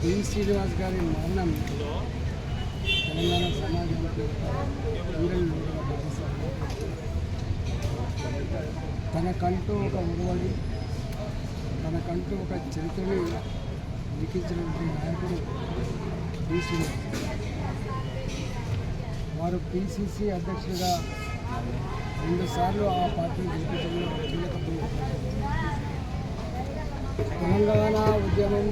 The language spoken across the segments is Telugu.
డి శ్రీనివాస్ గారి మరణం తెలంగాణ సమాజానికి తనకంటూ ఒక ఉరవడి తనకంటూ ఒక చరిత్రని లిఖించినటువంటి నాయకుడు డి శ్రీనివాస్ వారు పిసిసి అధ్యక్షుడిగా రెండుసార్లు ఆ పార్టీని గెలిపించడంలో కీలక తెలంగాణ ఉద్యమం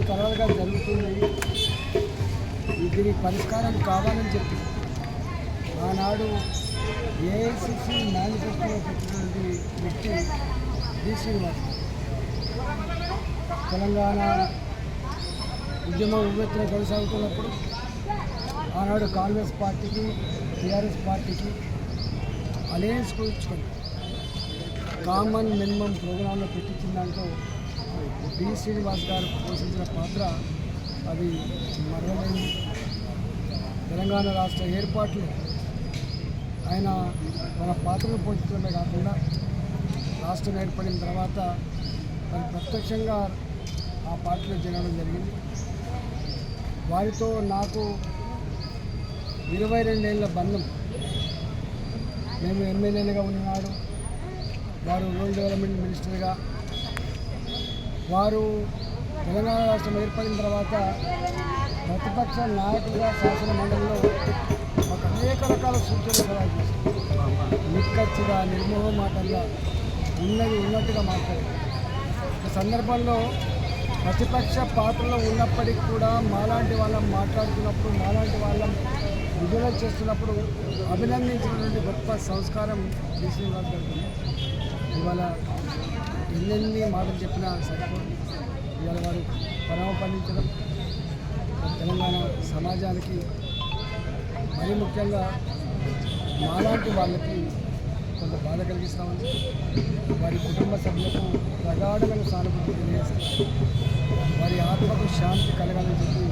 మూడు తరాలుగా జరుగుతుంది. దీనికి పరిష్కారం కావాలని చెప్పి ఆనాడు ఏఐసిసి మేనిఫెస్టోలో పెట్టినటువంటి వ్యక్తి డి. శ్రీనివాస్. తెలంగాణ ఉద్యమం ఉవ్వెత్తున కొనసాగుతున్నప్పుడు ఆనాడు కాంగ్రెస్ పార్టీకి టీఆర్ఎస్ పార్టీకి అలయన్స్ కూర్చుకొని కామన్ మినిమం ప్రోగ్రాంలో పెట్టించిన దాంట్లో డి శ్రీనివాస్ గారు పోషించిన పాత్ర అది మరవలేని తెలంగాణ రాష్ట్ర ఏర్పాట్లు. ఆయన తన పాత్రను పోషించడమే కాకుండా రాష్ట్రం ఏర్పడిన తర్వాత మరి ప్రత్యక్షంగా ఆ పార్టీలో చేరడం జరిగింది. వారితో నాకు ఇరవై రెండేళ్ళ బంధం. మేము ఎమ్మెల్యేలుగా ఉన్నాడు వారు రూరల్ డెవలప్మెంట్ మినిస్టర్గా వారు తెలంగాణ రాష్ట్రం ఏర్పడిన తర్వాత ప్రతిపక్ష నాయకులుగా శాసన మండలిలో ఒక అనేక రకాల సూచనలు సలహాలు చేశారు. నిక్కచ్చిగా నిర్మోహమాటంగా ఉన్నది ఉన్నట్టుగా మాట్లాడారు. ఈ సందర్భంలో ప్రతిపక్ష పాత్రలో ఉన్నప్పటికీ కూడా మాలాంటి వాళ్ళం మాట్లాడుతున్నప్పుడు మాలాంటి వాళ్ళం విడుదల చేస్తున్నప్పుడు అభినందించినటువంటి గొప్ప సంస్కారం డి ఇవాళ ఎన్నెన్ని మాటలు చెప్పినా సరిపోదు ఇవాళ వారు పరమ పండించడం తెలంగాణ సమాజానికి మరీ ముఖ్యంగా మాలాంటి వాళ్ళకి కొంత బాధ కలిగిస్తామని వారి కుటుంబ సభ్యులకు ప్రగాఢమైన సానుభూతి తెలియజేస్తాం. వారి ఆత్మకు శాంతి కలగాలని చెప్పి